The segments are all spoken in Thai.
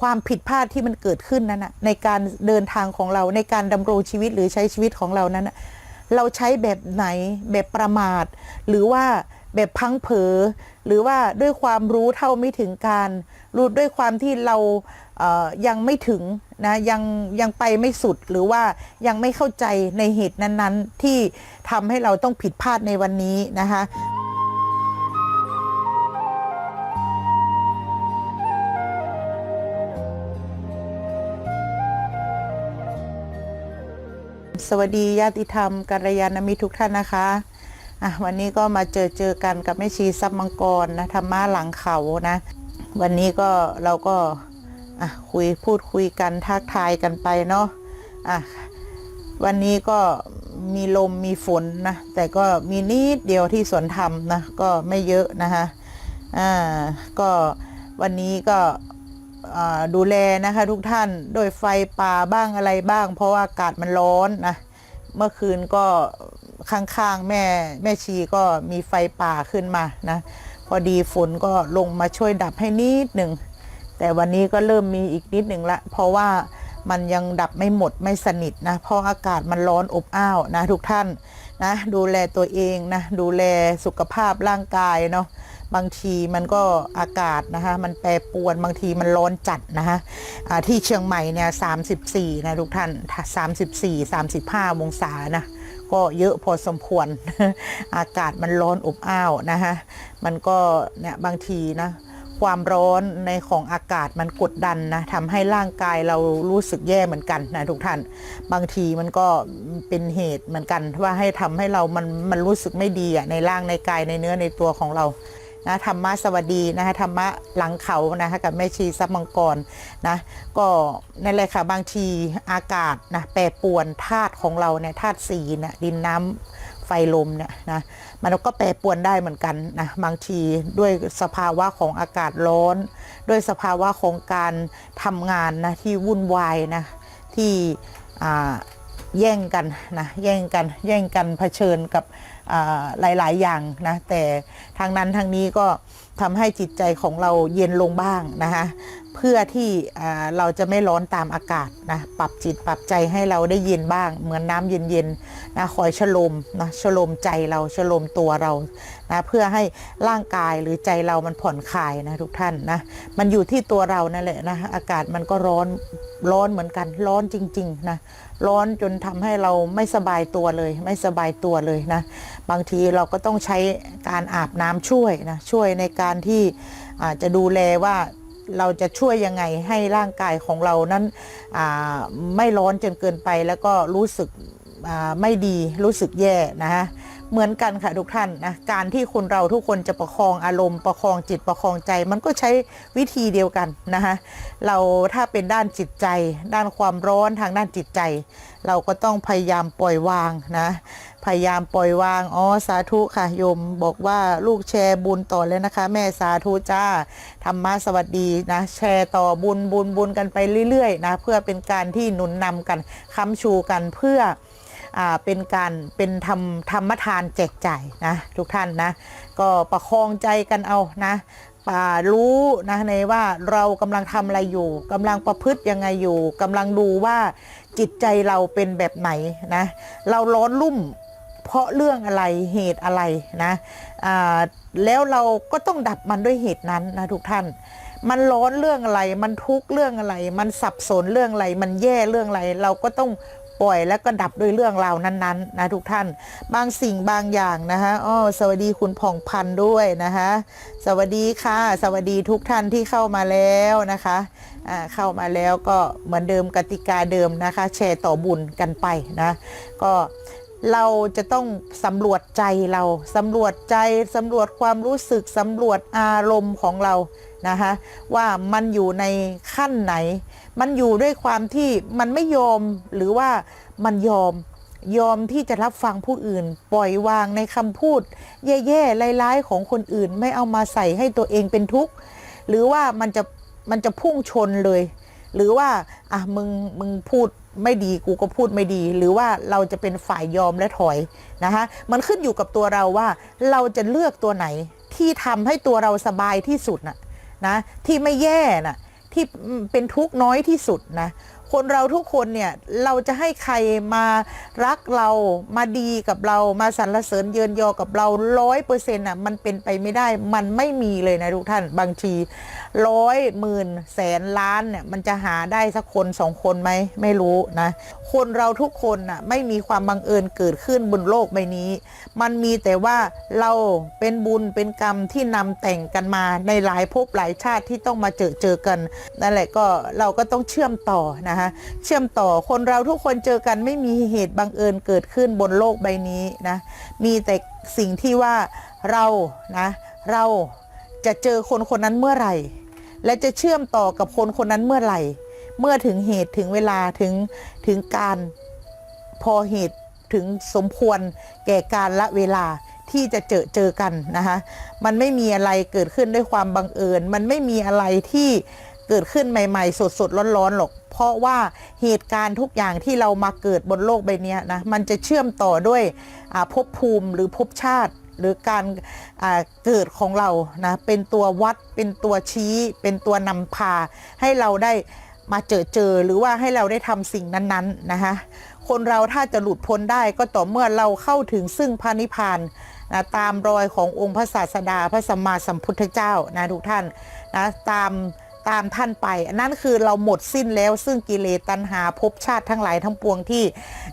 ความผิดพลาดที่มันเกิดขึ้นนั้นนะในการเดินทางของเราในการดำรงชีวิตหรือใช้ชีวิตของเรานั้นนะเราใช้แบบไหนแบบประมาท หรือว่าแบบพังเผลอหรือว่าด้วยความรู้เท่าไม่ถึงการรู้ด้วยความที่เราเยังไม่ถึงนะยังยังไปไม่สุดหรือว่ายังไม่เข้าใจในเหตุนั้นๆ ที่ทำให้เราต้องผิดพลาดในวันนี้นะคะ สวัสดีญาติธรรมกัลยาณมิตรทุกท่านนะคะอะวันนี้ก็มาเจอเจอกันกับแม่ชีซับมังกรนะธรรมะหลังเขานะ วันนี้ก็เราก็อะคุยพูดคุยกันทักทายกันไปเนาะอะวันนี้ก็มีลมมีฝนนะ แต่ก็มีนิดเดียวที่สวนธรรมนะ ก็ไม่เยอะนะคะอ่าก็วันนี้ก็ ดูแลนะคะทุกท่านโดยไฟป่าบ้างอะไรบ้าง เพราะว่าอากาศมันร้อนนะเมื่อคืนก็ข้างๆแม่แม่ชีก็มีไฟป่าขึ้นมานะพอดีฝนก็ลงมาช่วยดับให้นิดหนึ่งแต่วันนี้ก็เริ่มมีอีกนิดหนึ่งละ เพราะว่ามันยังดับไม่หมดไม่สนิทนะเพราะอากาศมันร้อนอบอ้าวนะทุกท่านนะดูแลตัวเองนะดูแลสุขภาพร่างกายเนาะ บางทีมันก็อากาศนะคะมันแปรปรวนบางทีมันร้อนจัดนะคะอ่าที่เชียงใหม่เนี่ย34นะทุกท่าน34 35องศานะก็เยอะพอสมควร อากาศมันร้อนอบอ้าวนะคะมันก็เนี่ยบางทีนะความร้อนในของอากาศมันกดดันนะทำให้ร่างกายเรารู้สึกแย่เหมือนกันนะทุกท่าน บางทีมันก็เป็นเหตุเหมือนกัน ว่าให้ทำให้เรามันมันรู้สึกไม่ดีอะในร่างในกายในเนื้อในตัวของเรา นะธรรมะสวัสดีนะคะธรรมะหลังเขานะคะกับแม่ชีซับมังกรนะก็นั่นแหละค่ะบางทีอากาศนะแปรปวนธาตุของเราเนี่ยธาตุสีนะดินน้ำไฟลมเนี่ยนะมันก็แปรปวนได้เหมือนกันนะบางทีด้วยสภาวะของอากาศร้อน ด้วยสภาวะของการทำงานนะที่วุ่นวายนะที่แย่งกันนะแย่งกันแย่งกันเผชิญกับ หลาย ๆ อย่างนะแต่ทางนั้นทางนี้ก็ทำให้จิตใจของเราเย็นลงบ้างนะคะ เพื่อที่เราจะไม่ร้อนตามอากาศนะปรับจิตปรับใจให้เราได้เย็นบ้าง เหมือนน้ำเย็นๆนะคอยชโลมนะชโลมใจเราชโลมตัวเรานะเพื่อให้ร่างกายหรือใจเรามันผ่อนคลายนะทุกท่านนะมันอยู่ที่ตัวเรานั่นแหละนะอากาศมันก็ร้อนร้อนเหมือนกัน ร้อนจริงๆนะร้อนจนทำให้เราไม่สบายตัวเลย ไม่สบายตัวเลยนะบางทีเราก็ต้องใช้การอาบน้ำช่วยนะช่วยในการที่อาจจะดูแลว่า เราจะช่วยยังไงให้ร่างกายของเรานั้นไม่ร้อนจนเกินไป แล้วก็รู้สึกไม่ดีรู้สึกแย่นะฮะเหมือนกันค่ะทุกท่านนะการที่คนเราทุกคนจะประคองอารมณ์ประคองจิตประคองใจ มันก็ใช้วิธีเดียวกันนะคะเราถ้าเป็นด้านจิตใจ ด้านความร้อนทางด้านจิตใจ เราก็ต้องพยายามปล่อยวางนะ พยายามปล่อยวาง อ๋อ สาธุค่ะโยม บอกว่าลูกแชร์บุญต่อเลยนะคะ แม่สาธุจ้าธรรมะสวัสดีนะ แชร์ต่อบุญบุญบุญกันไปเรื่อยๆนะ เพื่อเป็นการที่หนุนนำกันค้ำชูกันเพื่ออ่าเป็นการเป็นธรรมธรรมทานแจกจ่ายนะ ทุกท่านนะ ก็ประคองใจกันเอานะป่ารู้นะในว่าเรากำลังทำอะไรอยู่กำลังประพฤติยังไงอยู่กำลังดูว่าจิตใจเราเป็นแบบไหนนะ เราร้อนรุ่ม เพราะเรื่องอะไรเหตุอะไรนะแล้วเราก็ต้องดับมันด้วยเหตุนั้นนะทุกท่าน มันร้อนเรื่องอะไร มันทุกข์เรื่องอะไร มันสับสนเรื่องอะไร มันแย่เรื่องอะไร เราก็ต้องปล่อยแล้วก็ดับด้วยเรื่องราวนั้นๆนะทุกท่าน บางสิ่งบางอย่างนะคะอ๋อสวัสดีคุณผ่องพันธุ์ด้วยนะคะสวัสดีค่ะ สวัสดีทุกท่านที่เข้ามาแล้วนะคะอ่าเข้ามาแล้วก็เหมือนเดิมกติกาเดิมนะคะ แชร์ต่อบุญกันไปนะ ก็ เราจะต้องสำรวจใจเราสำรวจใจสำรวจความรู้สึกสำรวจอารมณ์ของเรานะคะว่ามันอยู่ในขั้นไหน มันอยู่ด้วยความที่มันไม่ยอมหรือว่ามันยอมยอมที่จะรับฟังผู้อื่น ปล่อยวางในคำพูด แย่ๆร้ายๆของคนอื่น ไม่เอามาใส่ให้ตัวเองเป็นทุกข์ หรือว่ามันจะมันจะพุ่งชนเลย หรือว่าอะมึงมึงพูด ไม่ดีกูก็พูดไม่ดี หรือว่าเราจะเป็นฝ่ายยอมและถอยนะคะมันขึ้นอยู่กับตัวเราว่า เราจะเลือกตัวไหนที่ทำให้ตัวเราสบายที่สุดน่ะนะที่ไม่แย่น่ะที่เป็นทุกข์น้อยที่สุดนะคนเราทุกคนเนี่ยเราจะให้ใครมารักเรามาดีกับเรามาสรรเสริญเยินยอกับเราร้อยเปอร์เซ็นต์อะมันเป็นไปไม่ได้ มันไม่มีเลยนะทุกท่านบางทีร้อยหมื่นแสนล้านเนี่ยมันจะหาได้สักคนสองคนไหมไม่รู้นะ คนเราทุกคนน่ะไม่มีความบังเอิญเกิดขึ้นบนโลกใบนี้ มันมีแต่ว่าเราเป็นบุญเป็นกรรมที่นำแต่งกันมาในหลายภพหลายชาติที่ต้องมาเจอเจอกันนั่นแหละก็เราก็ต้องเชื่อมต่อนะคะเชื่อมต่อคนเราทุกคนเจอกันไม่มีเหตุบังเอิญเกิดขึ้นบนโลกใบนี้นะมีแต่สิ่งที่ว่าเรานะเราจะเจอคนคนนั้นเมื่อไหร่ และจะเชื่อมต่อกับคนคนนั้นเมื่อไหร่ เมื่อถึงเหตุถึงเวลาถึงถึงการพอเหตุถึงสมควรแก่การละเวลาที่จะเจอเจอกันนะคะมันไม่มีอะไรเกิดขึ้นด้วยความบังเอิญ มันไม่มีอะไรที่เกิดขึ้นใหม่ ๆ สดๆร้อนๆหรอกเพราะว่าเหตุการณ์ทุกอย่างที่เรามาเกิดบนโลกใบนี้นะมันจะเชื่อมต่อด้วยภพภูมิหรือภพชาติ หรือการเกิดของเรานะเป็นตัววัดเป็นตัวชี้ เป็นตัวนำพา ให้เราได้มาเจอเจอหรือว่าให้เราได้ทำสิ่งนั้นๆนะคะคนเราถ้าจะหลุดพ้นได้ก็ต่อเมื่อเราเข้าถึงซึ่งพระนิพพานนะตามรอยขององค์พระศาสดาพระสัมมาสัมพุทธเจ้านะทุกท่านนะตาม ตามท่านไป อันนั้นคือเราหมดสิ้นแล้วซึ่งกิเลสตัณหาภพชาติทั้งหลายทั้งปวงที่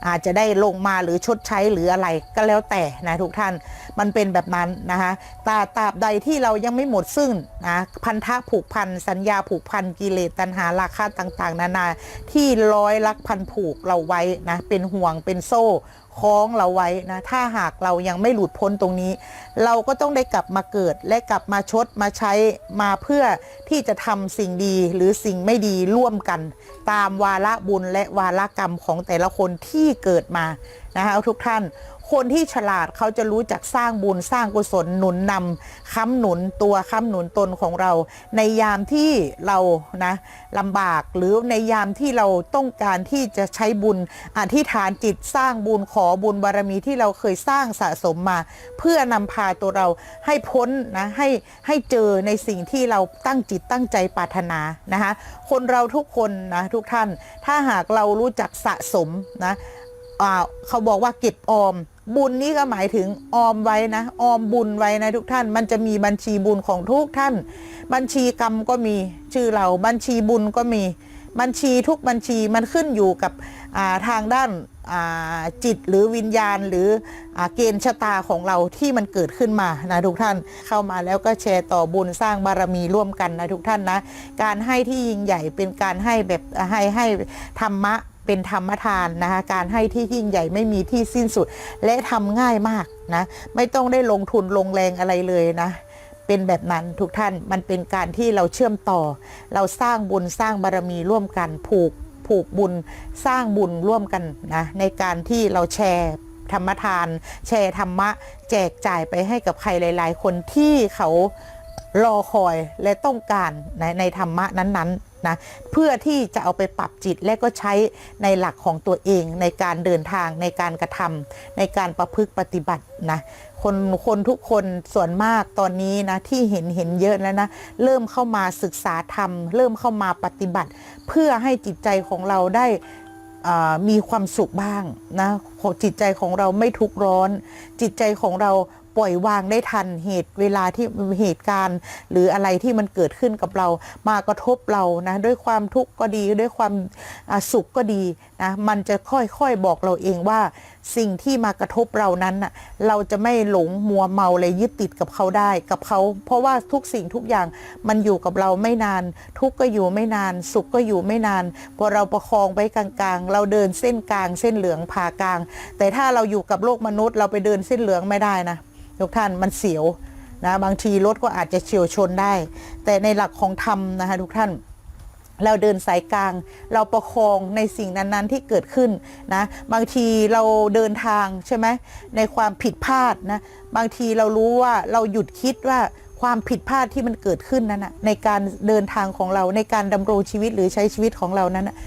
อาจจะได้ลงมาหรือชดใช้หรืออะไรก็แล้วแต่นะทุกท่านมันเป็นแบบนั้นนะคะตาตราบใดที่เรายังไม่หมดสิ้นนะพันธะผูกพันสัญญาผูกพันกิเลสตัณหาราคะต่างๆ นานาที่ร้อยลักพันผูกเราไว้นะเป็นห่วงเป็นโซ่ คล้องเราไว้นะ ถ้าหากเรายังไม่หลุดพ้นตรงนี้ เราก็ต้องได้กลับมาเกิดและกลับมาชดมาใช้มาเพื่อที่จะทำสิ่งดีหรือสิ่งไม่ดีร่วมกัน ตามวาระบุญและวาระกรรมของแต่ละคนที่เกิดมานะคะทุกท่าน คนที่ฉลาดเขาจะรู้จักสร้างบุญสร้างกุศลหนุนนำค้ำหนุนตัวค้ำหนุนตนของเรา ในยามที่เรานะลำบากหรือในยามที่เราต้องการที่จะใช้บุญอธิษฐานจิตสร้างบุญขอบุญบารมีที่เราเคยสร้างสะสมมา เพื่อนำพาตัวเราให้พ้นนะให้ให้เจอในสิ่งที่เราตั้งจิตตั้งใจปรารถนานะคะคนเราทุกคนนะทุกท่านถ้าหากเรารู้จักสะสมนะอ่าเขาบอกว่าเก็บออม บุญนี่ก็หมายถึงออมไว้นะ ออมบุญไว้นะทุกท่าน มันจะมีบัญชีบุญของทุกท่าน บัญชีกรรมก็มีชื่อเราบัญชีบุญก็มีบัญชีทุกบัญชีมันขึ้นอยู่กับาทางด้านาจิตหรือวิญญาณหรืออเกณฑ์ชะตาของเราที่มันเกิดขึ้นมานะทุกท่านเข้ามาแล้วก็แชร์ต่อบุญสร้างบารมีร่วมกันนะทุกท่านนะ การให้ที่ยิ่งใหญ่เป็นการให้แบบให้ให้ธรรมะ เป็นธรรมทานนะคะการให้ที่ยิ่งใหญ่ไม่มีที่สิ้นสุด และทำง่ายมากนะไม่ต้องได้ลงทุนลงแรงอะไรเลยนะเป็นแบบนั้นทุกท่านมันเป็นการที่เราเชื่อมต่อ เราสร้างบุญสร้างบารมีร่วมกันผูกผูกบุญสร้างบุญร่วมกันนะในการที่เราแชร์ธรรมทาน แชร์ธรรมะ แจกจ่ายไปให้กับใครหลาย ๆ คนที่เขารอคอยและต้องการในในธรรมะนั้น ๆ นะเพื่อที่จะเอาไปปรับจิตและก็ใช้ในหลักของตัวเองในการเดินทางในการกระทำในการประพฤติปฏิบัตินะคนคนทุกคนส่วนมากตอนนี้นะที่เห็นเห็นเยอะแล้วนะเริ่มเข้ามาศึกษาธรรม เริ่มเข้ามาปฏิบัติ เพื่อให้จิตใจของเราได้มีความสุขบ้างนะจิตใจของเราไม่ทุกข์ร้อน จิตใจของเรา ปล่อยวางได้ทันเหตุเวลาที่เหตุการณ์ หรืออะไรที่มันเกิดขึ้นกับเรา มากระทบเรานะด้วยความทุกข์ก็ดีด้วยความสุขก็ดีนะมันจะค่อยๆบอกเราเองว่า สิ่งที่มากระทบเรานั้นนะเราจะไม่หลงมัวเมาเลยยึดติดกับเขาได้กับเขา เพราะว่าทุกสิ่งทุกอย่างมันอยู่กับเราไม่นาน ทุกข์ก็อยู่ไม่นาน สุขก็อยู่ไม่นานพอเราประคองไว้กลางๆ เราเดินเส้นกลางเส้นเหลืองผ่ากลาง แต่ถ้าเราอยู่กับโลกมนุษย์ เราไปเดินเส้นเหลืองไม่ได้นะ ทุกท่านมันเสียวนะบางทีรถก็อาจจะเฉียวชนได้ แต่ในหลักของธรรมนะคะทุกท่านเราเดินสายกลาง เราประคองในสิ่งนั้นๆที่เกิดขึ้นนะบางทีเราเดินทางใช่ไหมในความผิดพลาดนะบางทีเรารู้ว่าเราหยุดคิดว่าความผิดพลาดที่มันเกิดขึ้นนั้นนะในการเดินทางของเราในการดำรงชีวิตหรือใช้ชีวิตของเรานั้นนะ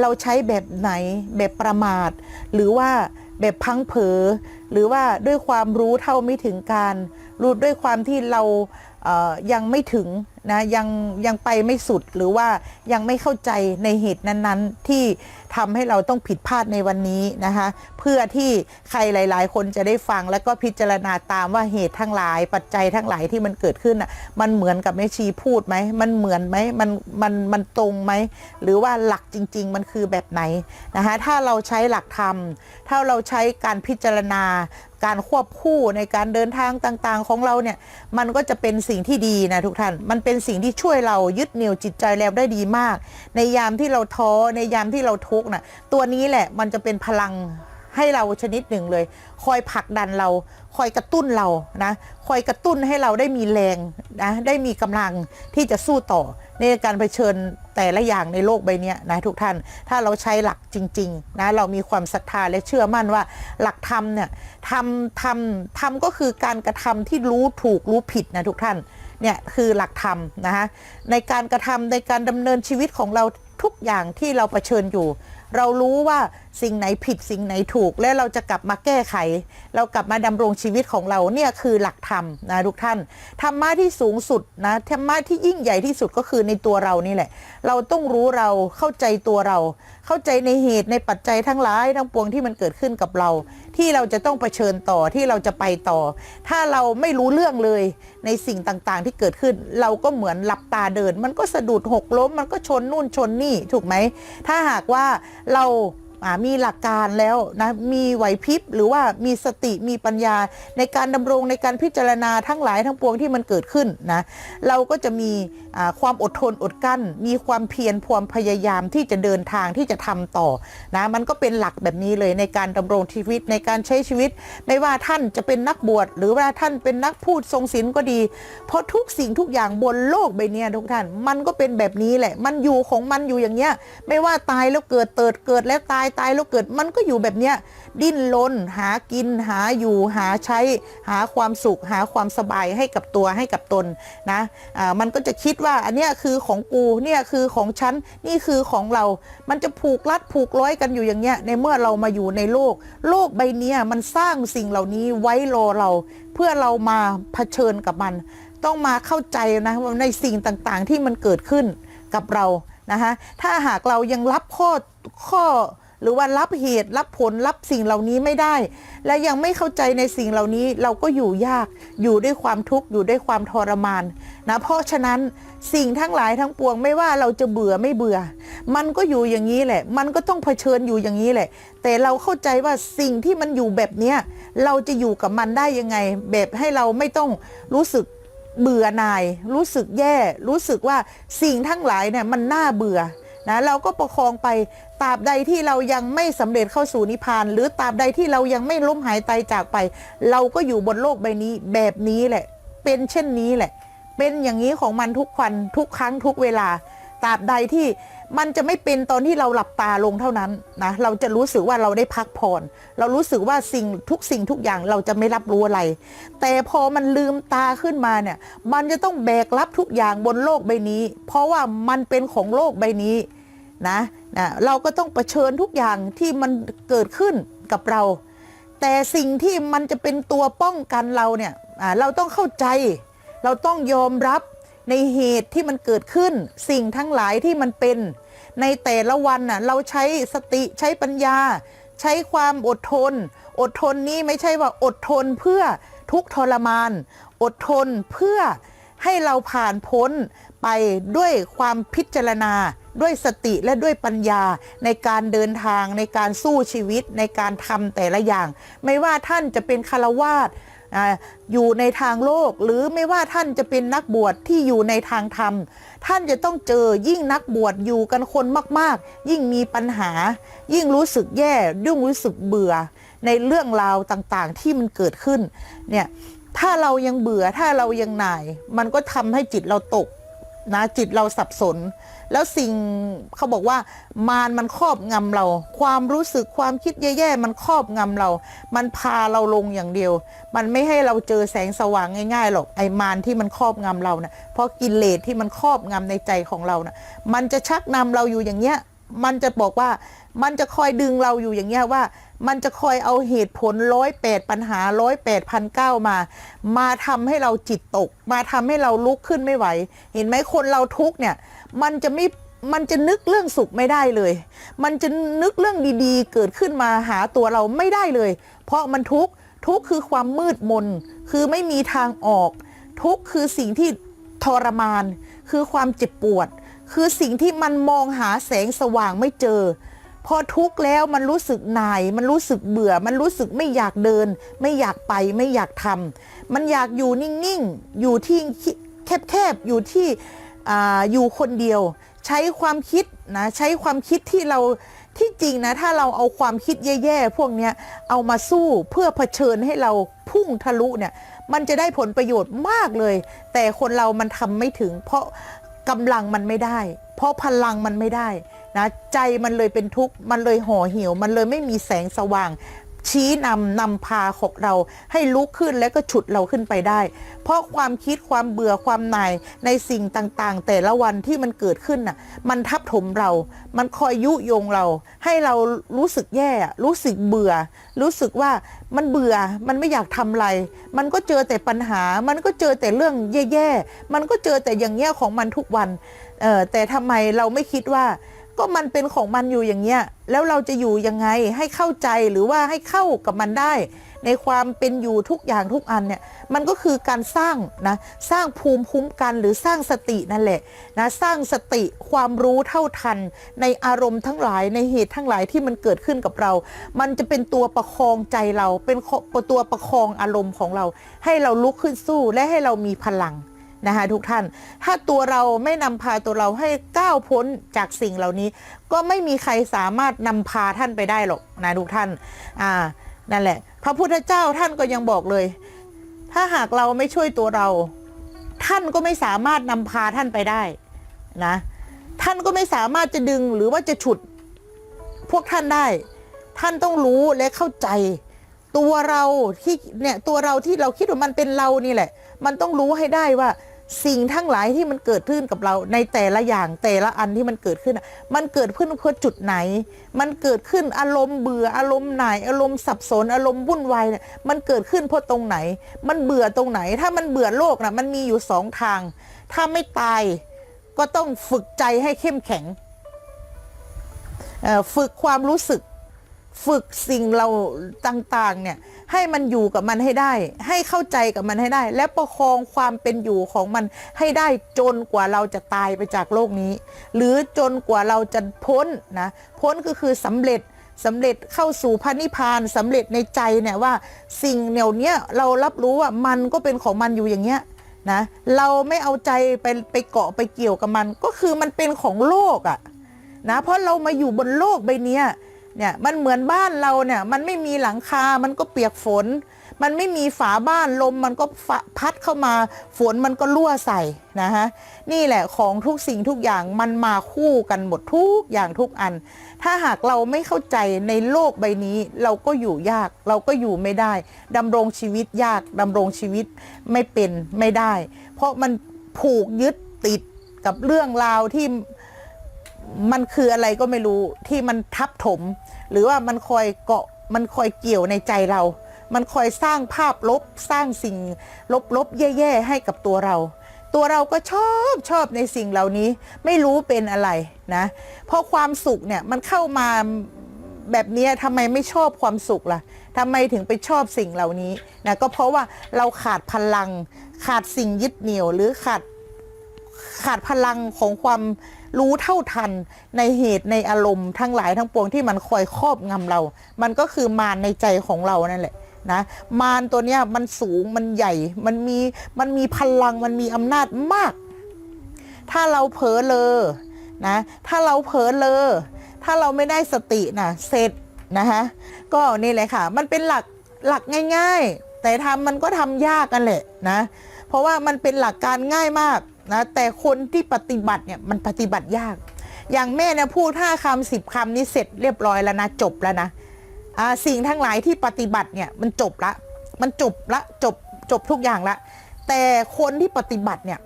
เราใช้แบบไหนแบบประมาท หรือว่า แบบพังเผลอหรือว่าด้วยความรู้เท่าไม่ถึงการรู้ด้วยความที่เรายังไม่ถึง นะยังยังไปไม่สุดหรือว่ายังไม่เข้าใจในเหตุนั้นๆ ที่ทำให้เราต้องผิดพลาดในวันนี้นะคะ เพื่อที่ใครหลาย ๆ คนจะได้ฟังแล้วก็พิจารณาตามว่าเหตุทั้งหลาย ปัจจัยทั้งหลายที่มันเกิดขึ้นอะมันเหมือนกับแม่ชีพูดไหมมันเหมือนไหมมันมันมันตรงไหมหรือว่าหลักจริง ๆ มันคือแบบไหนนะคะถ้าเราใช้หลักธรรมถ้าเราใช้การพิจารณาการควบคู่ในการเดินทางต่างๆ ของเราเนี่ยมันก็จะเป็นสิ่งที่ดีนะทุกท่านมันเป็น็นสิ่งที่ช่วยเรายึดเหนี่ยวจิตใจเราได้ดีมาก ในยามที่เราท้อในยามที่เราทุกข์นะตัวนี้แหละมันจะเป็นพลังให้เราชนิดหนึ่งเลย คอยผลักดันเรา คอยกระตุ้นเรานะคอยกระตุ้นให้เราได้มีแรงนะได้มีกำลังที่จะสู้ต่อ ในการเผชิญแต่ละอย่างในโลกใบนี้นะทุกท่านถ้าเราใช้หลักจริงๆนะเรามีความศรัทธาและเชื่อมั่นว่าหลักธรรมเนี่ยทำทำทำก็คือการกระทำที่รู้ถูกรู้ผิดนะทุกท่าน เนี่ยคือหลักธรรมนะคะในการกระทำในการดำเนินชีวิตของเราทุกอย่างที่เราเผชิญอยู่ เรารู้ว่าสิ่งไหนผิดสิ่งไหนถูก และเราจะกลับมาแก้ไข เรากลับมาดำรงชีวิตของเราเนี่ยคือหลักธรรมนะทุกท่านธรรมะที่สูงสุดนะธรรมะที่ยิ่งใหญ่ที่สุดก็คือในตัวเรานี่แหละ เราต้องรู้เราเข้าใจตัวเรา เข้าใจในเหตุในปัจจัยทั้งหลายทั้งปวงที่มันเกิดขึ้นกับเราที่เราจะต้องเผชิญต่อที่เราจะไปต่อ ถ้าเราไม่รู้เรื่องเลยในสิ่งต่างๆ ที่เกิดขึ้น เราก็เหมือนหลับตาเดิน มันก็สะดุดหกล้ม มันก็ชนนู่นชนนี่ถูกไหมถ้าหากว่าเรา มีหลักการแล้วนะมีไหวพริบหรือว่ามีสติมีปัญญาในการดำรงในการพิจารณาทั้งหลายทั้งปวงที่มันเกิดขึ้นนะเราก็จะมีความอดทนอดกั้น มีความเพียรความพยายามที่จะเดินทางที่จะทำต่อนะมันก็เป็นหลักแบบนี้เลยในการดำรงชีวิตในการใช้ชีวิต ไม่ว่าท่านจะเป็นนักบวชหรือว่าท่านเป็นนักพูดทรงศีลก็ดี เพราะทุกสิ่งทุกอย่างบนโลกใบนี้ทุกท่าน มันก็เป็นแบบนี้แหละ มันอยู่ของมันอยู่อย่างเงี้ยไม่ว่าตายแล้วเกิดเติดเกิดแล้วตายตายแล้วเกิดมันก็อยู่แบบเนี้ยดิ้นรนหากินหาอยู่หาใช้หาความสุข หาความสบายให้กับตัวให้กับตนนะอ่ามันก็จะคิดว่าอันเนี้ยคือของกูเนี่ยคือของฉันนี่คือของเรา มันจะผูกรัดผูกร้อยกันอยู่อย่างเงี้ยในเมื่อเรามาอยู่ในโลก โลกใบเนี้ยมันสร้างสิ่งเหล่านี้ไว้รอเรา เพื่อเรามาเผชิญกับมัน ต้องมาเข้าใจนะว่าในสิ่งต่างๆที่มันเกิดขึ้นกับเรานะคะถ้าหากเรายังรับข้อข้อ หรือว่ารับเหตุรับผลรับสิ่งเหล่านี้ไม่ได้ และยังไม่เข้าใจในสิ่งเหล่านี้เราก็อยู่ยากอยู่ด้วยความทุกข์อยู่ด้วยความทรมานนะเพราะฉะนั้นสิ่งทั้งหลายทั้งปวงไม่ว่าเราจะเบื่อไม่เบื่อ มันก็อยู่อย่างนี้แหละ มันก็ต้องเผชิญอยู่อย่างนี้แหละ แต่เราเข้าใจว่าสิ่งที่มันอยู่แบบเนี้ยเราจะอยู่กับมันได้ยังไง แบบให้เราไม่ต้องรู้สึกเบื่อหน่าย รู้สึกแย่ รู้สึกว่าสิ่งทั้งหลายเนี่ยมันน่าเบื่อนะเราก็ประคองไป ตราบใดที่เรายังไม่สำเร็จเข้าสู่นิพพาน หรือตราบใดที่เรายังไม่ล้มหายตายจากไป เราก็อยู่บนโลกใบนี้แบบนี้แหละ เป็นเช่นนี้แหละ เป็นอย่างนี้ของมันทุกวันทุกครั้งทุกเวลาตราบใดที่มันจะไม่เป็นตอนที่เราหลับตาลงเท่านั้นนะเราจะรู้สึกว่าเราได้พักผ่อนเรารู้สึกว่าสิ่งทุกสิ่งทุกอย่างเราจะไม่รับรู้อะไร แต่พอมันลืมตาขึ้นมาเนี่ย มันจะต้องแบกรับทุกอย่างบนโลกใบนี้ เพราะว่ามันเป็นของโลกใบนี้นะ นะเราก็ต้องเผชิญทุกอย่างที่มันเกิดขึ้นกับเรา แต่สิ่งที่มันจะเป็นตัวป้องกันเราเนี่ยเราต้องเข้าใจ เราต้องยอมรับในเหตุที่มันเกิดขึ้น สิ่งทั้งหลายที่มันเป็น ในแต่ละวันน่ะเราใช้สติใช้ปัญญา ใช้ความอดทน อดทนนี้ไม่ใช่ว่าอดทนเพื่อทุกทรมาน อดทนเพื่อให้เราผ่านพ้นไปด้วยความพิจารณา ด้วยสติและด้วยปัญญาในการเดินทางในการสู้ชีวิตในการทำแต่ละอย่าง ไม่ว่าท่านจะเป็นคารวาสอยู่ในทางโลกหรือไม่ว่าท่านจะเป็นนักบวชที่อยู่ในทางธรรม ท่านจะต้องเจอยิ่งนักบวชอยู่กันคนมากๆ ยิ่งมีปัญหา ยิ่งรู้สึกแย่ยิ่งรู้สึกเบื่อ ในเรื่องราวต่างๆที่มันเกิดขึ้นเนี่ยถ้าเรายังเบื่อถ้าเรายังหน่าย มันก็ทำให้จิตเราตกนะจิตเราสับสน แล้วสิ่งเขาบอกว่ามารมันครอบงำเรา ความรู้สึกความคิดแย่ๆมันครอบงำเรา มันพาเราลงอย่างเดียว มันไม่ให้เราเจอแสงสว่างง่ายๆหรอกไอ้มารที่มันครอบงำเรานะ่ะเพราะกิเลสที่มันครอบงำในใจของเรานะ่ะมันจะชักนำเราอยู่อย่างเงี้ยมันจะบอกว่ามันจะคอยดึงเราอยู่อย่างเงี้ยว่า มันจะคอยเอาเหตุผลร้อยแปดปัญหาร้อยแปดพันเก้ามา มาทำให้เราจิตตก มาทำให้เราลุกขึ้นไม่ไหว เห็นไหมคนเราทุกเนี่ย มันจะไม่มันจะนึกเรื่องสุขไม่ได้เลย มันจะนึกเรื่องดีๆ เกิดขึ้นมาหาตัวเราไม่ได้เลย เพราะมันทุกข์ทุกข์คือความมืดมน คือไม่มีทางออก ทุกข์คือสิ่งที่ทรมาน คือความเจ็บปวด คือสิ่งที่มันมองหาแสงสว่างไม่เจอ พอทุกข์แล้วมันรู้สึกหน่าย มันรู้สึกเบื่อ มันรู้สึกไม่อยากเดิน ไม่อยากไปไม่อยากทำมันอยากอยู่นิ่งๆ อยู่ที่แคบๆ อยู่ที่อาอยู่คนเดียว ใช้ความคิดนะใช้ความคิดที่เราที่จริงนะถ้าเราเอาความคิดแย่ๆพวกนี้เอามาสู้เพื่อเผชิญให้เราพุ่งทะลุเนี่ยมันจะได้ผลประโยชน์มากเลย แต่คนเรามันทำไม่ถึง เพราะ กำลังมันไม่ได้ เพราะพลังมันไม่ได้นะใจมันเลยเป็นทุกข์มันเลยห่อเหี่ยว มันเลยไม่มีแสงสว่าง ชี้นำนำพาของเราให้ลุกขึ้นและก็ฉุดเราขึ้นไปได้ เพราะความคิดความเบื่อความหน่ายในสิ่งต่างๆ แต่ละวันที่มันเกิดขึ้นน่ะมันทับถมเรา มันคอยยุยงเรา ให้เรารู้สึกแย่รู้สึกเบื่อ รู้สึกว่ามันเบื่อมันไม่อยากทำอะไร มันก็เจอแต่ปัญหา มันก็เจอแต่เรื่องแย่ๆมันก็เจอแต่อย่างเงี้ยของมันทุกวันเออแต่ทำไมเราไม่คิดว่า ก็มันเป็นของมันอยู่อย่างเงี้ยแล้วเราจะอยู่ยังไงให้เข้าใจหรือว่าให้เข้ากับมันได้ ในความเป็นอยู่ทุกอย่างทุกอันเนี่ยมันก็คือการสร้างนะสร้างภูมิคุ้มกันหรือสร้างสตินั่นแหละนะสร้างสติความรู้เท่าทัน ในอารมณ์ทั้งหลายในเหตุทั้งหลายที่มันเกิดขึ้นกับเรา มันจะเป็นตัวประคองใจเราเป็นตัวประคองอารมณ์ของเรา ให้เราลุกขึ้นสู้และให้เรามีพลัง นะคะทุกท่าน ถ้าตัวเราไม่นำพาตัวเราให้ก้าวพ้นจากสิ่งเหล่านี้ ก็ไม่มีใครสามารถนำพาท่านไปได้หรอกนะทุกท่านอ่านั่นแหละ พระพุทธเจ้าท่านก็ยังบอกเลย ถ้าหากเราไม่ช่วยตัวเรา ท่านก็ไม่สามารถนำพาท่านไปได้นะท่านก็ไม่สามารถจะดึงหรือว่าจะฉุดพวกท่านได้ ท่านต้องรู้และเข้าใจ ตัวเราที่เนี่ยตัวเราที่เราคิดว่ามันเป็นเรานี่แหละ มันต้องรู้ให้ได้ว่า สิ่งทั้งหลายที่มันเกิดขึ้นกับเราในแต่ละอย่างแต่ละอันที่มันเกิดขึ้น มันเกิดขึ้นเพื่อจุดไหน มันเกิดขึ้นอารมณ์เบื่ออารมณ์หน่ายอารมณ์สับสน อารมณ์วุ่นวายเนี่ยมันเกิดขึ้นเพราะตรงไหน มันเบื่อตรงไหน ถ้ามันเบื่อโลกนะมันมีอยู่สองทาง ถ้าไม่ตายก็ต้องฝึกใจให้เข้มแข็งฝึกความรู้สึก ฝึกสิ่งเราต่างๆเนี่ยให้มันอยู่กับมันให้ได้ ให้เข้าใจกับมันให้ได้ และประคองความเป็นอยู่ของมันให้ได้จนกว่าเราจะตายไปจากโลกนี้ หรือจนกว่าเราจะพ้นนะพ้นก็คือสำเร็จสำเร็จเข้าสู่พระนิพพานสำเร็จในใจเนี่ยว่าสิ่งเหล่านี้ยเรารับรู้ว่ามันก็เป็นของมันอยู่อย่างเงี้ยนะเราไม่เอาใจไปไปเกาะไปเกี่ยวกับมัน ก็คือมันเป็นของโลกอะนะเพราะเรามาอยู่บนโลกใบเนี้ย เนี่ยมันเหมือนบ้านเราเนี่ยมันไม่มีหลังคา มันก็เปียกฝน มันไม่มีฝาบ้านลมมันก็พัดเข้ามาฝนมันก็รั่วใส่นะฮะนี่แหละของทุกสิ่งทุกอย่างมันมาคู่กันหมดทุกอย่างทุกอัน ถ้าหากเราไม่เข้าใจในโลกใบนี้ เราก็อยู่ยาก เราก็อยู่ไม่ได้ดำรงชีวิตยากดำรงชีวิตไม่เป็นไม่ได้ เพราะมันผูกยึดติดกับเรื่องราวที่ มันคืออะไรก็ไม่รู้ที่มันทับถม หรือว่ามันคอยเกาะมันคอยเกี่ยวในใจเรา มันคอยสร้างภาพลบสร้างสิ่งลบๆแย่ๆให้กับตัวเรา ตัวเราก็ชอบชอบในสิ่งเหล่านี้ไม่รู้เป็นอะไรนะเพราะความสุขเนี่ยมันเข้ามาแบบนี้ทำไมไม่ชอบความสุขล่ะทำไมถึงไปชอบสิ่งเหล่านี้นะก็เพราะว่าเราขาดพลัง ขาดสิ่งยึดเหนี่ยว หรือขาดขาดพลังของความ รู้เท่าทันในเหตุในอารมณ์ทั้งหลายทั้งปวงที่มันคอยครอบงำเรา มันก็คือมารในใจของเรานั่นแหละนะมารตัวเนี้ยมันสูงมันใหญ่มันมีมันมีพลังมันมีอำนาจมาก ถ้าเราเผลอเลอนะถ้าเราเผลอเลอถ้าเราไม่ได้สตินะเสร็จนะคะก็นี่เลยค่ะ มันเป็นหลักหลักง่าย ๆ แต่ทำมันก็ทำยากกันแหละนะเพราะว่ามันเป็นหลักการง่ายมาก นะแต่คนที่ปฏิบัติเนี่ยมันปฏิบัติยาก อย่างแม่เนี่ยพูดห้าคำสิบคำนี่เสร็จเรียบร้อยแล้วนะจบแล้วนะสิ่งทั้งหลายที่ปฏิบัติเนี่ยมันจบละ มันจบละจบจบทุกอย่างละ แต่คนที่ปฏิบัติเนี่ย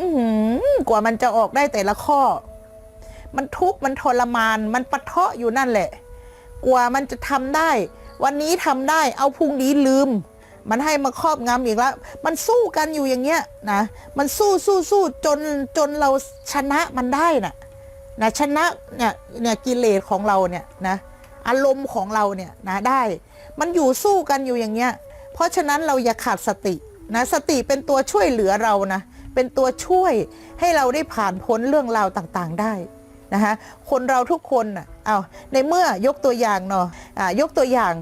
อืกว่ามันจะออกได้แต่ละข้อ มันทุกข์มันทรมาน มันปะเทาะอยู่นั่นแหละ กว่ามันจะทำได้ วันนี้ทำได้ เอาพรุ่งนี้ลืม มันให้มาครอบงำอีกแล้ว มันสู้กันอยู่อย่างเงี้ยนะ มันสู้สู้สู้จนจนเราชนะมันได้น่ะนะชนะเนี่ยเนี่ยกิเลสของเราเนี่ยนะอารมณ์ของเราเนี่ยนะได้ มันอยู่สู้กันอยู่อย่างเงี้ย เพราะฉะนั้นเราอย่าขาดสตินะสติเป็นตัวช่วยเหลือเรานะเป็นตัวช่วยให้เราได้ผ่านพ้นเรื่องราวต่างๆได้นะคะคนเราทุกคนน่ะเอาในเมื่อยกตัวอย่างเนาะอ่ายกตัวอย่าง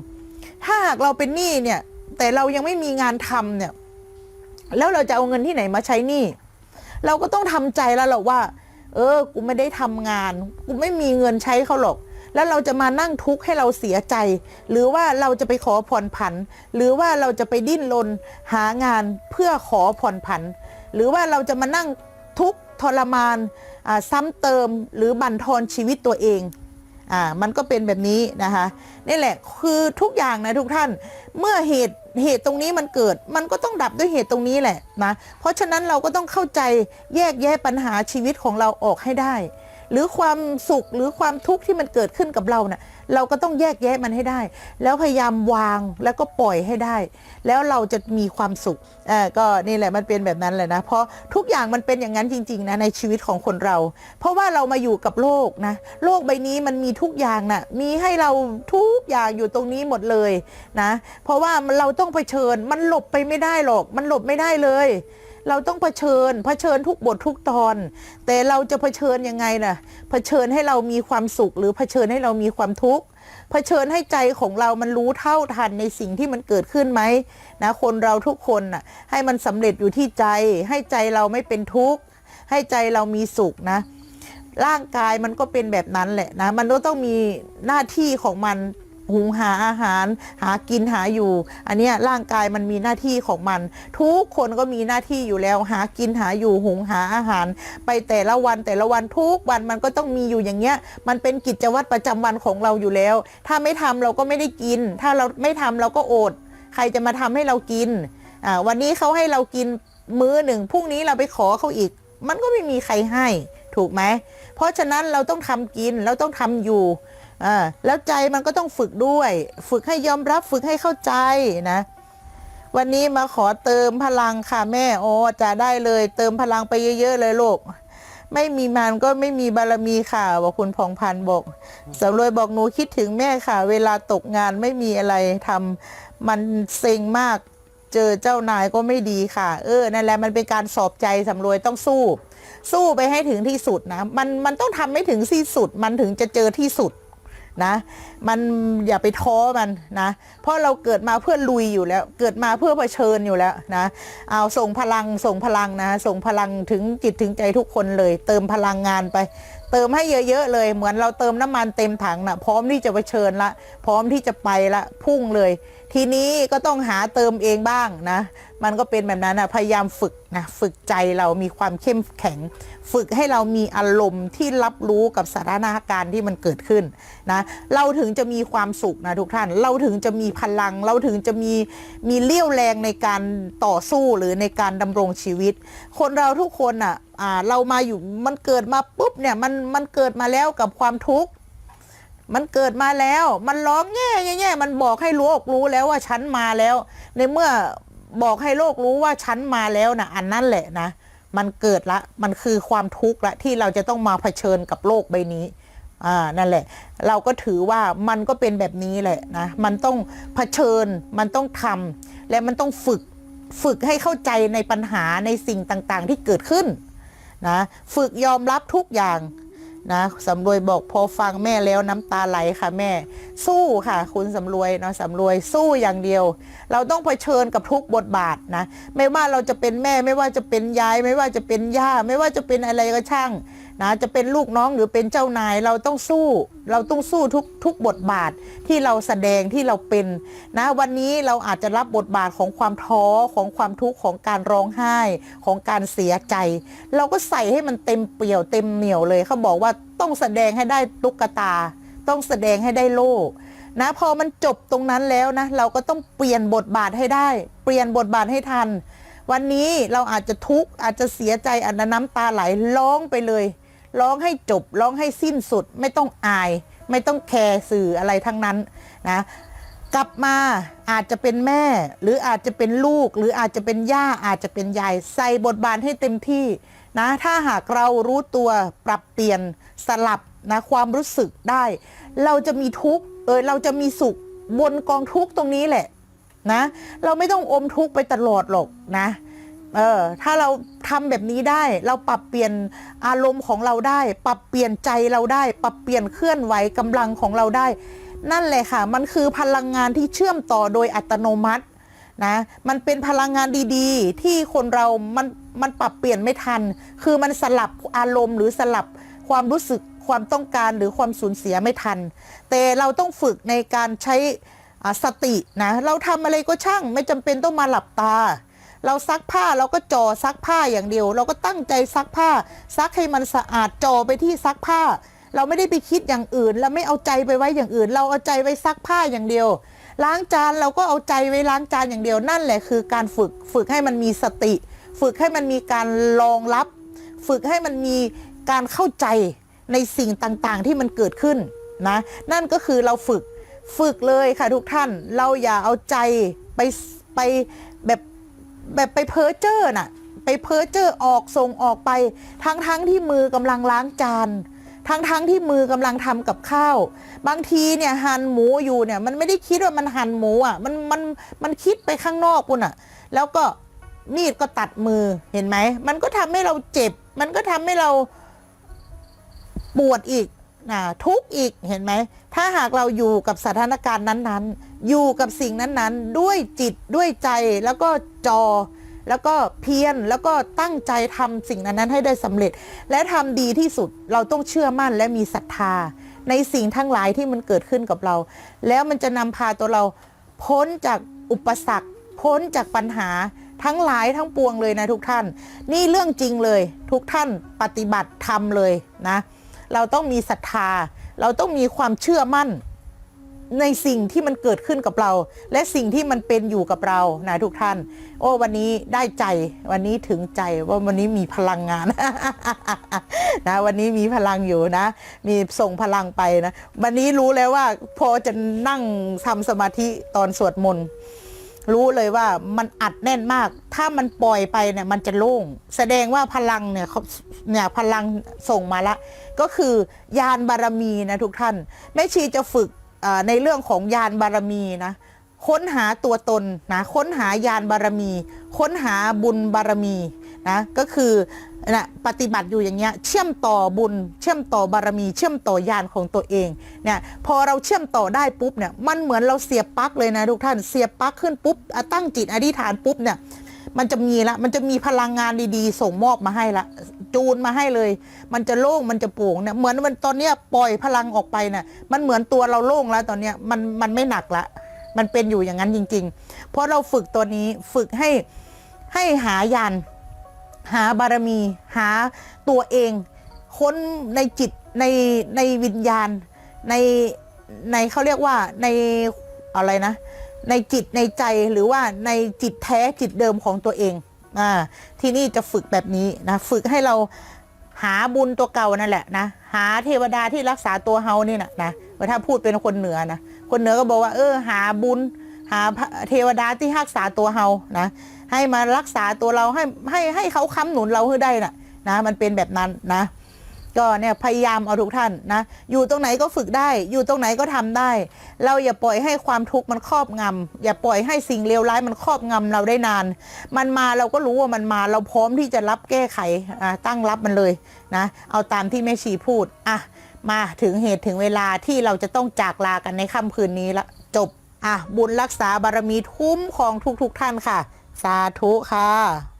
ถ้าหากเราเป็นหนี้เนี่ย แต่เรายังไม่มีงานทำเนี่ย แล้วเราจะเอาเงินที่ไหนมาใช้หนี้เราก็ต้องทำใจแล้วหรอกว่า เออ กูไม่ได้ทำงาน กูไม่มีเงินใช้เขาหรอก แล้วเราจะมานั่งทุกข์ให้เราเสียใจ หรือว่าเราจะไปขอผ่อนผัน หรือว่าเราจะไปดิ้นรนหางานเพื่อขอผ่อนผัน หรือว่าเราจะมานั่งทุกข์ทรมานซ้ำเติมหรือบั่นทอนชีวิตตัวเอง อ่ามันก็เป็นแบบนี้นะคะนี่แหละคือทุกอย่างนะทุกท่านเมื่อเหตุเหตุตรงนี้มันเกิด มันก็ต้องดับด้วยเหตุตรงนี้แหละนะเพราะฉะนั้นเราก็ต้องเข้าใจแยกแยะปัญหาชีวิตของเราออกให้ได้ หรือความสุขหรือความทุกข์ที่มันเกิดขึ้นกับเราเนะ่ะเราก็ต้องแยกแยะมันให้ได้ แล้วพยายามวางแล้วก็ปล่อยให้ได้ แล้วเราจะมีความสุขอ่าก็นี่แหละมันเป็นแบบนั้นแหละนะ เพราะทุกอย่างมันเป็นอย่างนั้นจริงๆนะในชีวิตของคนเรา เพราะว่าเรามาอยู่กับโลกนะโลกใบนี้มันมีทุกอย่างนะ่ะมีให้เราทุกอย่างอยู่ตรงนี้หมดเลยนะ เพราะว่าเราต้องเผชิญมันหลบไปไม่ได้หรอก มันหลบไม่ได้เลย เราต้องเผชิญเผชิญทุกบททุกตอน แต่เราจะเผชิญยังไงล่ะเผชิญให้เรามีความสุข หรือเผชิญให้เรามีความทุกข์เผชิญให้ใจของเรามันรู้เท่าทันในสิ่งที่มันเกิดขึ้นไหมนะคนเราทุกคนน่ะให้มันสำเร็จอยู่ที่ใจ ให้ใจเราไม่เป็นทุกข์ให้ใจเรามีสุขนะร่างกายมันก็เป็นแบบนั้นแหละนะ มันก็ต้องมีหน้าที่ของมัน หุงหาอาหารหากินหาอยู่ อันนี้ร่างกายมันมีหน้าที่ของมัน ทุกคนก็มีหน้าที่อยู่แล้วหากินหาอยู่หุงหาอาหาร ไปแต่ละวันแต่ละวันทุกวันมันก็ต้องมีอยู่อย่างเงี้ย มันเป็นกิจวัตรประจำวันของเราอยู่แล้ว ถ้าไม่ทำเราก็ไม่ได้กิน ถ้าเราไม่ทำเราก็อด ใครจะมาทำให้เรากินอ่าวันนี้เขาให้เรากินมื้อหนึ่งพรุ่งนี้เราไปขอเขาอีก มันก็ไม่มีใครให้ถูกไหมเพราะฉะนั้นเราต้องทำกินเราต้องทำอยู่ อ่าแล้วใจมันก็ต้องฝึกด้วย ฝึกให้ยอมรับฝึกให้เข้าใจนะ วันนี้มาขอเติมพลังค่ะแม่โอ้จะได้เลย เติมพลังไปเยอะ ๆ เลยลูกไม่มีมันก็ไม่มีบารมีค่ะบอกคุณพองพันธ์บอกสำรวยบอกหนูคิดถึงแม่ค่ะ เวลาตกงานไม่มีอะไรทำมันเซ็งมาก เจอเจ้านายก็ไม่ดีค่ะ เออนั่นแหละมันเป็นการสอบใจสำรวยต้องสู้ สู้ไปให้ถึงที่สุดนะ มันมันต้องทำให้ถึงที่สุด มันถึงจะเจอที่สุด นะ มันอย่าไปท้อมันนะ เพราะเราเกิดมาเพื่อลุยอยู่แล้ว เกิดมาเพื่อเผชิญอยู่แล้วนะ เอาส่งพลังส่งพลังนะ ส่งพลังถึงจิตถึงใจทุกคนเลย เติมพลังงานไป เติมให้เยอะๆเลย เหมือนเราเติมน้ำมันเต็มถังนะพร้อมที่จะเผชิญละ พร้อมที่จะไปละ พุ่งเลย ทีนี้ก็ต้องหาเติมเองบ้างนะ มันก็เป็นแบบนั้นนะพยายามฝึกนะ ฝึกใจเรามีความเข้มแข็ง ฝึกให้เรามีอารมณ์ที่รับรู้กับสถานการณ์ที่มันเกิดขึ้นนะเราถึงจะมีความสุขนะทุกท่าน เราถึงจะมีพลัง เราถึงจะมีมีเลี้ยวแรงในการต่อสู้หรือในการดำรงชีวิต คนเราทุกคนอะอ่าเรามาอยู่มันเกิดมาปุ๊บเนี่ยมันมันเกิดมาแล้วกับความทุกข์มันเกิดมาแล้ว มันร้องแง่แง่แง่มันบอกให้โลกรู้แล้วว่าฉันมาแล้ว ในเมื่อบอกให้โลกรู้ว่าฉันมาแล้วนะอันนั้นแหละนะ มันเกิดละมันคือความทุกข์ละที่เราจะต้องมาเผชิญกับโลกใบนี้อ่านั่นแหละ เราก็ถือว่ามันก็เป็นแบบนี้แหละนะมันต้องเผชิญมันต้องทำและมันต้องฝึกฝึกให้เข้าใจในปัญหาในสิ่งต่างๆ ที่เกิดขึ้นนะฝึกยอมรับทุกอย่าง นะสำรวยบอกพอฟังแม่แล้วน้ำตาไหลค่ะแม่ สู้ค่ะ คุณสำรวยเนาะสำรวยสู้อย่างเดียว เราต้องเผชิญกับทุกบทบาทนะ ไม่ว่าเราจะเป็นแม่ไม่ว่าจะเป็นยาย ไม่ว่าจะเป็นย่า ไม่ว่าจะเป็นอะไรก็ช่าง นะจะเป็นลูกน้องหรือเป็นเจ้านายเราต้องสู้ เราต้องสู้ทุกทุกบทบาทที่เราแสดงที่เราเป็นนะวันนี้เราอาจจะรับบทบาทของความท้อของความทุกข์ของการร้องไห้ของการเสียใจ เราก็ใส่ให้มันเต็มเปี่ยวเต็มเหนียวเลยเขาบอกว่าต้องแสดงให้ได้ตุ๊กตา ต้องแสดงให้ได้โล่นะพอมันจบตรงนั้นแล้วนะเราก็ต้องเปลี่ยนบทบาทให้ได้ เปลี่ยนบทบาทให้ทัน วันนี้เราอาจจะทุกข์อาจจะเสียใจอาจจะน้ำตาไหลร้องไปเลย ร้องให้จบร้องให้สิ้นสุด ไม่ต้องอาย ไม่ต้องแคร์สื่ออะไรทั้งนั้นนะกลับมาอาจจะเป็นแม่ หรืออาจจะเป็นลูก หรืออาจจะเป็นย่าอาจจะเป็นยายใส่บทบาทให้เต็มที่นะถ้าหากเรารู้ตัวปรับเปลี่ยนสลับนะความรู้สึกได้ เราจะมีทุกข์เออเราจะมีสุขบนกองทุกข์ตรงนี้แหละนะ เราไม่ต้องอมทุกข์ไปตลอดหรอกนะ เออถ้าเราทำแบบนี้ได้ เราปรับเปลี่ยนอารมณ์ของเราได้ ปรับเปลี่ยนใจเราได้ ปรับเปลี่ยนเคลื่อนไหวกำลังของเราได้ นั่นแหละค่ะ มันคือพลังงานที่เชื่อมต่อโดยอัตโนมัตินะมันเป็นพลังงานดีๆ ที่คนเรา มันมันปรับเปลี่ยนไม่ทัน คือมันสลับอารมณ์ หรือสลับความรู้สึกความต้องการหรือความสูญเสียไม่ทัน แต่เราต้องฝึกในการใช้สตินะเราทำอะไรก็ช่าง ไม่จำเป็นต้องมาหลับตา เราซักผ้าเราก็จ่อซักผ้าอย่างเดียว เราก็ตั้งใจซักผ้า ซักให้มันสะอาดจ่อไปที่ซักผ้า เราไม่ได้ไปคิดอย่างอื่น เราไม่เอาใจไปไว้อย่างอื่น เราเอาใจไว้ซักผ้าอย่างเดียว ล้างจานเราก็เอาใจไว้ล้างจานอย่างเดียวนั่นแหละคือการฝึกฝึกให้มันมีสติ ฝึกให้มันมีการรองรับ ฝึกให้มันมีการเข้าใจในสิ่งต่างๆที่มันเกิดขึ้นนะนั่นก็คือเราฝึกฝึกเลยค่ะทุกท่านเราอย่าเอาใจไปไปแบบ แบบไปเพ้อเจ้อน่ะ ไปเพ้อเจ้อออกส่งออกไป ทั้งทั้งที่มือกำลังล้างจานทั้งทั้งๆที่มือกำลังทำกับข้าว บางทีเนี่ยหั่นหมูอยู่เนี่ยมันไม่ได้คิดว่ามันหั่นหมูอะมันมันมันคิดไปข้างนอกคุณอะ แล้วก็มีดก็ตัดมือเห็นไหม มันก็ทำให้เราเจ็บ มันก็ทำให้เราปวดอีกนะทุกข์อีกเห็นไหม ถ้าหากเราอยู่กับสถานการณ์นั้นๆ อยู่กับสิ่งนั้นๆ ด้วยจิตด้วยใจแล้วก็จอ แล้วก็เพียรแล้วก็ตั้งใจทำสิ่งนั้นๆ ให้ได้สำเร็จ และทำดีที่สุดเราต้องเชื่อมั่นและมีศรัทธา ในสิ่งทั้งหลายที่มันเกิดขึ้นกับเรา แล้วมันจะนำพาตัวเราพ้นจากอุปสรรค พ้นจากปัญหาทั้งหลายทั้งปวงเลยนะทุกท่าน นี่เรื่องจริงเลย ทุกท่านปฏิบัติทำเลยนะ เราต้องมีศรัทธา เราต้องมีความเชื่อมั่น ในสิ่งที่มันเกิดขึ้นกับเรา และสิ่งที่มันเป็นอยู่กับเรานะทุกท่าน โอ้วันนี้ได้ใจวันนี้ถึงใจว่าวันนี้มีพลังงานนะวันนี้มีพลังอยู่นะ มีส่งพลังไปนะ วันนี้รู้แล้วว่า พอจะนั่งทำสมาธิตอนสวดมนต์รู้เลยว่ามันอัดแน่นมาก ถ้ามันปล่อยไปเนี่ยมันจะโล่ง แสดงว่าพลังเนี่ยเขาเนี่ยพลังส่งมาละ ก็คือยานบารมีนะทุกท่าน แม่ชีจะฝึก ในเรื่องของยานบารมีนะค้นหาตัวตนนะค้นหายานบารมี ค้นหาบุญบารมีนะก็คือนะปฏิบัติอยู่อย่างเงี้ยเชื่อมต่อบุญ เชื่อมต่อบารมี เชื่อมต่อยานของตัวเองเนี่ยพอเราเชื่อมต่อได้ปุ๊บเนี่ยมันเหมือนเราเสียบปลั๊กเลยนะทุกท่านเสียบปลั๊กขึ้นปุ๊บตั้งจิตอธิษฐานปุ๊บเนี่ย มันจะมีละมันจะมีพลังงานดีๆ ส่งมอบมาให้ละจูนมาให้เลย มันจะโล่งมันจะโปร่งเนี่ยเหมือนมันตอนเนี้ยปล่อยพลังออกไปเนี่ยมันเหมือนตัวเราโล่งแล้วตอนเนี้ยมันมันไม่หนักละ มันเป็นอยู่อย่างนั้นจริง ๆ เพราะเราฝึกตัวนี้ฝึกให้ให้หายานหาบารมี หาตัวเอง ค้นในจิตในในวิญญาณในในเขาเรียกว่าในอะไรนะ ในจิตในใจหรือว่าในจิตแท้จิตเดิมของตัวเองอ่าที่นี่จะฝึกแบบนี้นะฝึกให้เราหาบุญตัวเก่านั่นแหละนะ หาเทวดาที่รักษาตัวเฮานี่นะนะถ้าพูดเป็นคนเหนือนะคนเหนือก็บอกว่า เออ หาบุญ หาเทวดาที่รักษาตัวเฮานะให้มารักษาตัวเราให้ให้ให้เขาค้ำหนุนเราให้ได้นะนะ มันเป็นแบบนั้นนะ ก็เนี่ยพยายามเอาทุกท่านนะ อยู่ตรงไหนก็ฝึกได้ อยู่ตรงไหนก็ทำได้ เราอย่าปล่อยให้ความทุกข์มันครอบงำอย่าปล่อยให้สิ่งเลวร้ายมันครอบงำเราได้นาน มันมาเราก็รู้ว่ามันมาเราพร้อมที่จะรับแก้ไขอะตั้งรับมันเลยนะ เอาตามที่แม่ชีพูดอะมาถึงเหตุถึงเวลาที่เราจะต้องจากลากันในค่ำคืนนี้ละจบอะบุญรักษาบารมีทุ่มของทุกๆทท่านค่ะ สาธุค่ะ